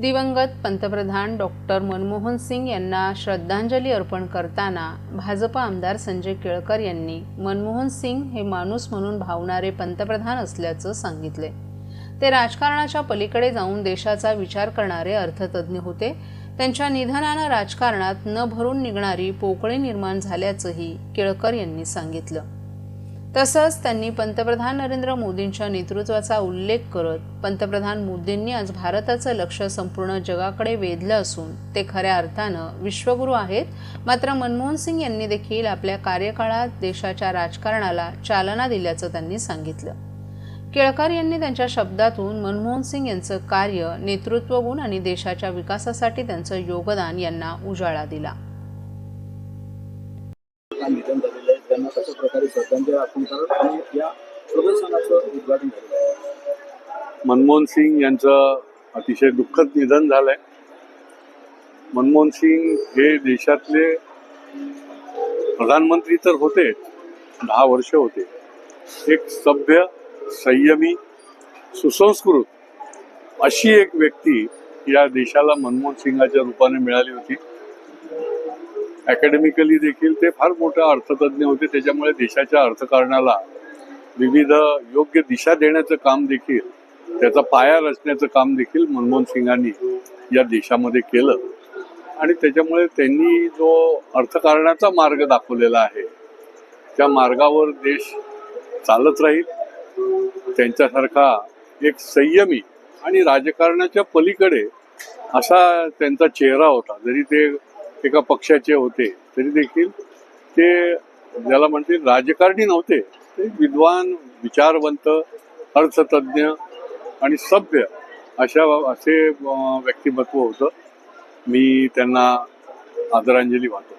दिवंगत पंतप्रधान डॉक्टर मनमोहन सिंग यांना श्रद्धांजली अर्पण करताना भाजप आमदार संजय केळकर यांनी मनमोहन सिंग हे माणूस म्हणून भावणारे पंतप्रधान असल्याचं सांगितले. ते राजकारणाच्या पलीकडे जाऊन देशाचा विचार करणारे अर्थतज्ज्ञ होते. त्यांच्या निधनानं राजकारणात न भरून निघणारी पोकळी निर्माण झाल्याचंही केळकर यांनी सांगितलं. तसंच त्यांनी पंतप्रधान नरेंद्र मोदींच्या नेतृत्वाचा उल्लेख करत पंतप्रधान मोदींनी आज भारताचं लक्ष संपूर्ण जगाकडे वेधलं असून ते खऱ्या अर्थानं विश्वगुरू आहेत. मात्र मनमोहन सिंग यांनी देखील आपल्या कार्यकाळात देशाच्या राजकारणाला चालना दिल्याचं त्यांनी सांगितलं. केळकर यांनी त्यांच्या शब्दातून मनमोहन सिंग यांचं कार्य नेतृत्वगुण आणि देशाच्या विकासासाठी त्यांचं योगदान यांना उजाळा दिला. त्यांना कशा प्रकारे श्रद्धांजली अर्पण करत आणि या प्रदर्शनाचं उद्घाटन केलं. मनमोहन सिंग यांचं अतिशय दुःखद निधन झालंय. मनमोहन सिंग हे देशातले प्रधानमंत्री तर होते दहा वर्ष होते. एक सभ्य संयमी सुसंस्कृत अशी एक व्यक्ती या देशाला मनमोहन सिंगाच्या रूपाने मिळाली होती. अकॅडमिकली देखील ते फार मोठे अर्थतज्ञ होते. त्याच्यामुळे देशाच्या अर्थकारणाला विविध योग्य दिशा देण्याचं काम देखील त्याचा पाया रचण्याचं काम देखील मनमोहन सिंगांनी या देशामध्ये केलं. आणि त्याच्यामुळे त्यांनी जो अर्थकारणाचा मार्ग दाखवलेला आहे त्या मार्गावर देश चालत राहील. त्यांच्यासारखा एक संयमी आणि राजकारणाच्या पलीकडे असा त्यांचा चेहरा होता. जरी ते एका पक्षाचे होते तरी देखील ते ज्याला म्हणते राजकारणी नव्हते ते विद्वान विचारवंत अर्थतज्ञ आणि सभ्य अशा असे व्यक्तिमत्व होतं. मी त्यांना आदरांजली वाहतो.